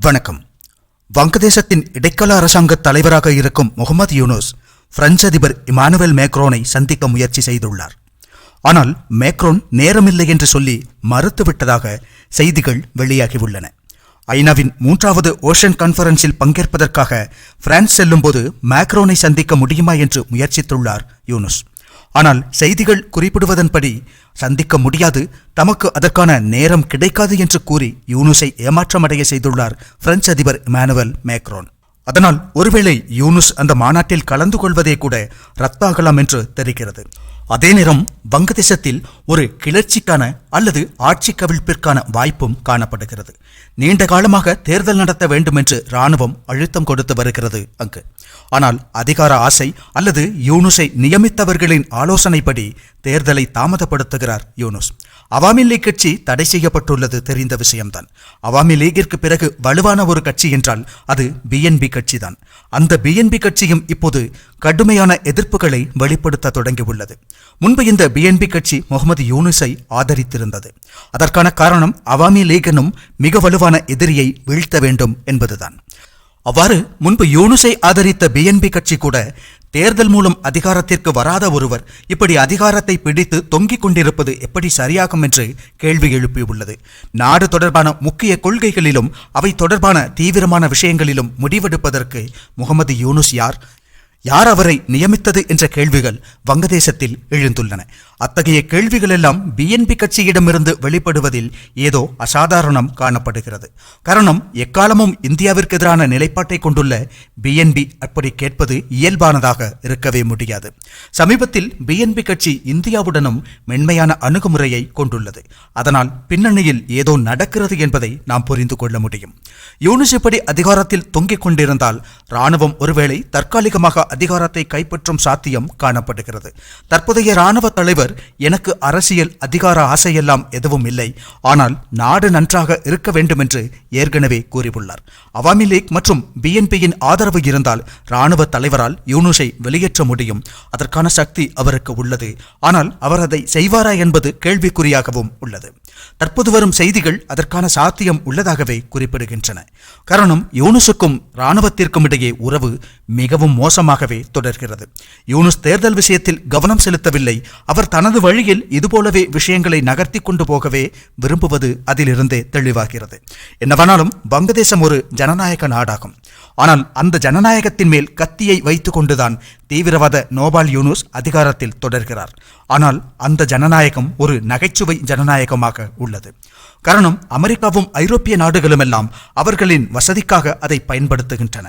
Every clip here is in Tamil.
வணக்கம். வங்கதேசத்தின் இடைக்கால அரசாங்க தலைவராக இருக்கும் முகமது யூனுஸ் பிரெஞ்சு அதிபர் இமானுவேல் மேக்ரோனை சந்திக்க முயற்சி செய்துள்ளார். ஆனால் மேக்ரோன் நேரமில்லை என்று சொல்லி மறுத்துவிட்டதாக செய்திகள் வெளியாகியுள்ளன. ஐநாவின் மூன்றாவது ஓஷன் கான்ஃபரன்ஸில் பங்கேற்பதற்காக பிரான்ஸ் செல்லும்போது மேக்ரோனை சந்திக்க முடியுமா என்று முயற்சித்துள்ளார் யூனுஸ். ஆனால் செய்திகள் குறிப்பிடுவதன்படி சந்திக்க முடியாது. தமக்கு அதற்கான நேரம் கிடைக்காது என்று கூறி யூனுஸை ஏமாற்றமடைய செய்துள்ளார் பிரெஞ்சு அதிபர் இமானுவல் மேக்ரோன். அதனால் ஒருவேளை யூனுஸ் அந்த மாநாட்டில் கலந்து கொள்வதே கூட ரத்தாகலாம் என்று தெரிகிறது. அதே நேரம் வங்கதேசத்தில் ஒரு கிளர்ச்சிக்கான அல்லது ஆட்சி கவிழ்ப்பிற்கான வாய்ப்பும் காணப்படுகிறது. நீண்ட காலமாக தேர்தல் நடத்த வேண்டும் என்று ராணுவம் அழுத்தம் கொடுத்து வருகிறது அங்கு. ஆனால் அதிகார ஆசை அல்லது யூனுஸை நியமித்தவர்களின் ஆலோசனைப்படி தேர்தலை தாமதப்படுத்துகிறார் யூனுஸ். அவாமி லீக் கட்சி தடை செய்யப்பட்டுள்ளது தெரிந்த விஷயம்தான். அவாமி லீகிற்கு பிறகு வலுவான ஒரு கட்சி என்றால் அது பிஎன்பி கட்சிதான். அந்த பிஎன்பி கட்சியும் இப்போது கடுமையான எதிர்ப்புகளை வெளிப்படுத்த தொடங்கியுள்ளது. முன்பு இந்த பிஎன்பி கட்சி முகமது யூனுஸை ஆதரித்திருந்தது. அதற்கான காரணம் அவாமி லீகனும் மிக வலுவான எதிரியை வீழ்த்த வேண்டும் என்பதுதான். அவ்வாறு முன்பு யூனுஸை ஆதரித்த பிஎன்பி கட்சி கூட தேர்தல் மூலம் அதிகாரத்திற்கு வராத ஒருவர் இப்படி அதிகாரத்தை பிடித்து தொங்கிக் கொண்டிருப்பது எப்படி சரியாகும் என்று கேள்வி எழுப்பியுள்ளது. நாடு தொடர்பான முக்கிய கொள்கைகளிலும் அவை தொடர்பான தீவிரமான விஷயங்களிலும் முடிவெடுப்பதற்கு முகமது யூனுஸ் யார்? யார் அவரை நியமித்தது என்ற கேள்விகள் வங்கதேசத்தில் எழுந்துள்ளன. அத்தகைய கேள்விகள் எல்லாம் பிஎன்பி கட்சியிடமிருந்து வெளிப்படுவதில் ஏதோ அசாதாரணம் காணப்படுகிறது. காரணம் எக்காலமும் இந்தியாவிற்கு எதிரான நிலைப்பாட்டை கொண்டுள்ள பிஎன்பி அப்படி கேட்பது இயல்பானதாக இருக்கவே முடியாது. சமீபத்தில் பிஎன்பி கட்சி இந்தியாவுடனும் மென்மையான அணுகுமுறையை கொண்டுள்ளது. அதனால் பின்னணியில் ஏதோ நடக்கிறது என்பதை நாம் புரிந்து கொள்ள முடியும். யூனிஸ் அதிகாரத்தில் தொங்கிக் கொண்டிருந்தால் ராணுவம் ஒருவேளை தற்காலிகமாக அதிகாரத்தை கைப்பற்றும் சாத்தியம் காணப்படுகிறது. தற்போதைய இராணுவ தலைவர் எனக்கு அரசியல் அதிகார ஆசையெல்லாம் எதுவும் இல்லை. ஆனால் நாடு நன்றாக இருக்க வேண்டும் என்று ஏற்கனவே கூறியுள்ளார். அவாமி லீக் மற்றும் பிஎன்பியின் ஆதரவு இருந்தால் இராணுவ தலைவரால் யூனுஸை வெளியேற்ற முடியும். அதற்கான சக்தி அவருக்கு உள்ளது. ஆனால் அவர் அதை செய்வாரா என்பது கேள்விக்குறியாகவும் உள்ளது. தற்போது வரும் செய்திகள் அதற்கான சாத்தியம் உள்ளதாகவே குறிப்பிடுகின்றன. காரணம் யூனுஸுக்கும் இராணுவத்திற்கும் இடையே உறவு மிகவும் மோசமாகவே தொடர்கிறது. யூனுஸ் தேர்தல் விஷயத்தில் கவனம் செலுத்தவில்லை. அவர் தனது வழியில் இதுபோலவே விஷயங்களை நகர்த்தி கொண்டு போகவே விரும்புவது அதிலிருந்தே தெளிவாகிறது. என்னவானாலும் வங்கதேசம் ஒரு ஜனநாயக நாடாகும். ஆனால் அந்த ஜனநாயகத்தின் மேல் கத்தியை வைத்து கொண்டுதான் தீவிரவாத நோபால் யூனுஸ் அதிகாரத்தில் தொடர்கிறார். ஆனால் அந்த ஜனநாயகம் ஒரு நகைச்சுவை ஜனநாயகமாக உள்ளது. காரணம் அமெரிக்காவும் ஐரோப்பிய நாடுகளும் எல்லாம் அவர்களின் வசதிக்காக அதை பயன்படுத்துகின்றன.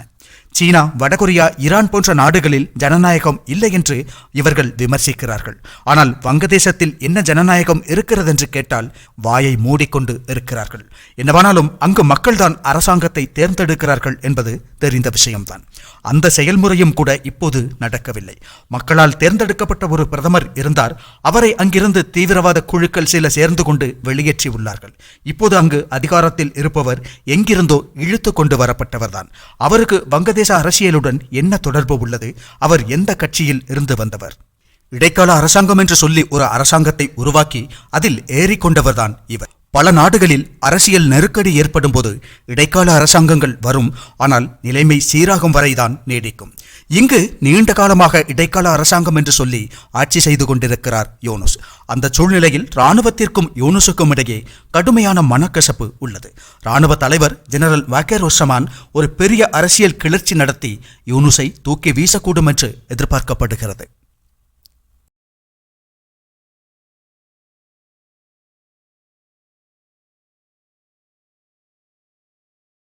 சீனா வடகொரியா ஈரான் போன்ற நாடுகளில் ஜனநாயகம் இல்லை என்று இவர்கள் விமர்சிக்கிறார்கள். ஆனால் வங்கதேசத்தில் என்ன ஜனநாயகம் இருக்கிறது என்று கேட்டால் வாயை மூடிக்கொண்டு இருக்கிறார்கள். என்னவானாலும் அங்கு மக்கள்தான் அரசாங்கத்தை தேர்ந்தெடுக்கிறார்கள் என்பது தெரிந்த விஷயம்தான். அந்த செயல்முறையும் கூட இப்போது நடக்கவில்லை. மக்களால் தேர்ந்தெடுக்கப்பட்ட ஒரு பிரதமர் இருந்தார். அவரை அங்கிருந்து தீவிரவாத குழுக்கள் சில சேர்ந்து கொண்டு வெளியேற்றி உள்ளார்கள். இப்போது அங்கு அதிகாரத்தில் இருப்பவர் எங்கிருந்தோ இழுத்து கொண்டு வரப்பட்டவர்தான். அவருக்கு வங்கதேச அரசியலுடன் என்ன தொடர்பு உள்ளது? அவர் எந்த கட்சியில் இருந்து வந்தவர்? இடைக்கால அரசாங்கம் என்று சொல்லி ஒரு அரசாங்கத்தை உருவாக்கி அதில் ஏறிக்கொண்டவர்தான் இவர். பல நாடுகளில் அரசியல் நெருக்கடி ஏற்படும் போது இடைக்கால அரசாங்கங்கள் வரும். ஆனால் நிலைமை சீராகும் வரைதான் நீடிக்கும். இங்கு நீண்ட காலமாக இடைக்கால அரசாங்கம் என்று சொல்லி ஆட்சி செய்து கொண்டிருக்கிறார் யோனுஸ். அந்த சூழ்நிலையில் இராணுவத்திற்கும் யோனுஸுக்கும் இடையே கடுமையான மனக்கசப்பு உள்ளது. இராணுவ தலைவர் ஜெனரல் வாக்கேர் ஒசமான் ஒரு பெரிய அரசியல் கிளர்ச்சி நடத்தி யூனுஸை தூக்கி வீசக்கூடும் என்று எதிர்பார்க்கப்படுகிறது.